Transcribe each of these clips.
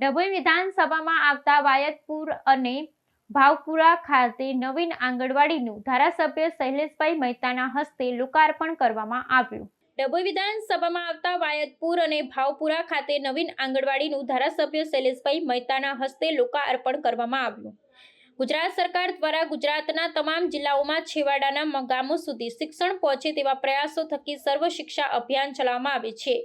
ડભોઈ વિધાનસભામાં આવતા વાયતપુર અને ભાવપુરા ખાતે નવીન આંગણવાડીનું ધારાસભ્ય શૈલેષભાઈ મહેતાના હસ્તે લોકાર્પણ કરવામાં આવ્યું. ડભોઈ વિધાનસભામાં આવતા વાયતપુર અને ભાવપુરા ખાતે નવીન આંગણવાડીનું ધારાસભ્ય શૈલેષભાઈ મહેતાના હસ્તે લોકાર્પણ કરવામાં આવ્યું. ગુજરાત સરકાર દ્વારા ગુજરાતના તમામ જિલ્લાઓમાં છેવાડાના ગામો સુધી શિક્ષણ પહોંચે તેવા પ્રયાસો થકી સર્વ શિક્ષા અભિયાન ચલાવવામાં આવે છે.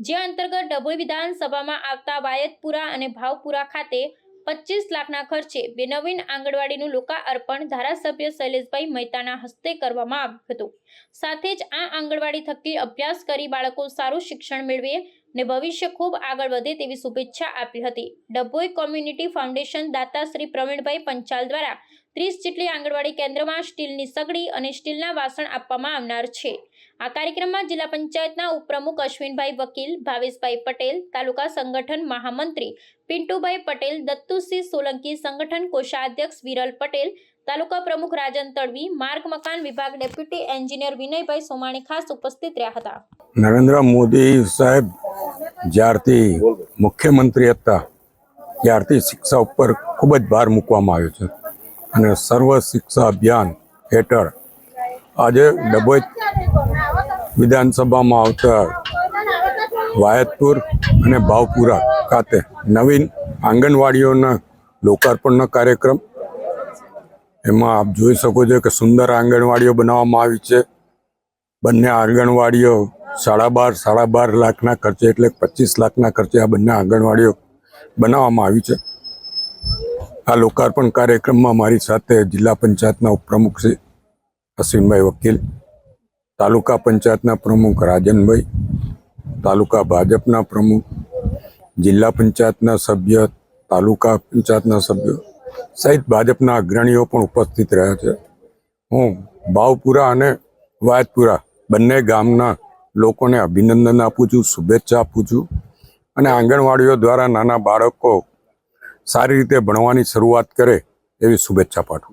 જે અંતર્ગત ડભોઈ વિધાનસભામાં આવતા વાયતપુરા અને ભાવપુરા ખાતે પચીસ લાખના ખર્ચે બે નવીન આંગણવાડીનું લોકાર્પણ ધારાસભ્ય શૈલેષભાઈ મહેતાના હસ્તે કરવામાં આવ્યું હતું. સાથે જ આ આંગણવાડી થકી અભ્યાસ કરી બાળકો સારું શિક્ષણ મેળવે ને ભવિષ્ય ખૂબ આગળ વધે તેવી શુભેચ્છા આપી હતી. ડભોઈ કોમ્યુનિટી ફાઉન્ડેશન દાતા શ્રી પ્રવીણભાઈ પંચાલ દ્વારા ત્રીસ જેટલી આંગણવાડી કેન્દ્રમાં સ્ટીલની સગડી અને સ્ટીલના વાસણ આપવામાં આવનાર છે. આ કાર્યક્રમમાં જિલ્લા પંચાયતના ઉપપ્રમુખ અશ્વિનભાઈ વકીલ, ભાવેશભાઈ પટેલ, તાલુકા સંગઠન મહામંત્રી પિન્ટુભાઈ પટેલ દત્તુસિંહ સોલંકી સંગઠન કોષાધ્યક્ષ વિરલ પટેલ, તાલુકા પ્રમુખ રાજન તડવી, માર્ગ મકાન વિભાગ ડેપ્યુટી એન્જિનિયર વિનયભાઈ સોમાણી ખાસ ઉપસ્થિત રહ્યા હતા. નરેન્દ્ર મોદી સાહેબ જ્યારથી મુખ્યમંત્રી હતા, ત્યારથી શિક્ષા ઉપર ખૂબ જ ભાર મૂકવામાં આવ્યો છે. અને સર્વ શિક્ષા અભિયાન હેઠળ આજે ડભોઈ વિધાનસભામાં આવતા વાયતપુર અને ભાવપુરા ખાતે નવીન આંગણવાડીઓના લોકાર્પણનો કાર્યક્રમ. એમાં આપ જોઈ શકો છો કે સુંદર આંગણવાડીઓ બનાવવામાં આવી છે. બંને આંગણવાડીઓ સાડા બાર સાડા બાર લાખના ખર્ચે એટલે પચીસ લાખના ખર્ચે આ બંને આંગણવાડીઓ બનાવવામાં આવી છે. આ લોકાર્પણ કાર્યક્રમમાં મારી સાથે જિલ્લા પંચાયતના ઉપપ્રમુખ શ્રી અશ્વિનભાઈ વકીલ, તાલુકા પંચાયતના પ્રમુખ રાજનભાઈ, તાલુકા ભાજપના પ્રમુખ, જિલ્લા પંચાયતના સભ્ય, તાલુકા પંચાયતના સભ્યો સહિત ભાજપના અગ્રણીઓ પણ ઉપસ્થિત રહ્યા છે. હું ભાવપુરા અને વાયતપુરા બંને ગામના લોકોને અભિનંદન આપું છું, શુભેચ્છા આપું છું અને આંગણવાડીઓ દ્વારા નાના બાળકો સારી રીતે ભણવાની શરૂઆત કરે એવી શુભેચ્છા પાઠવું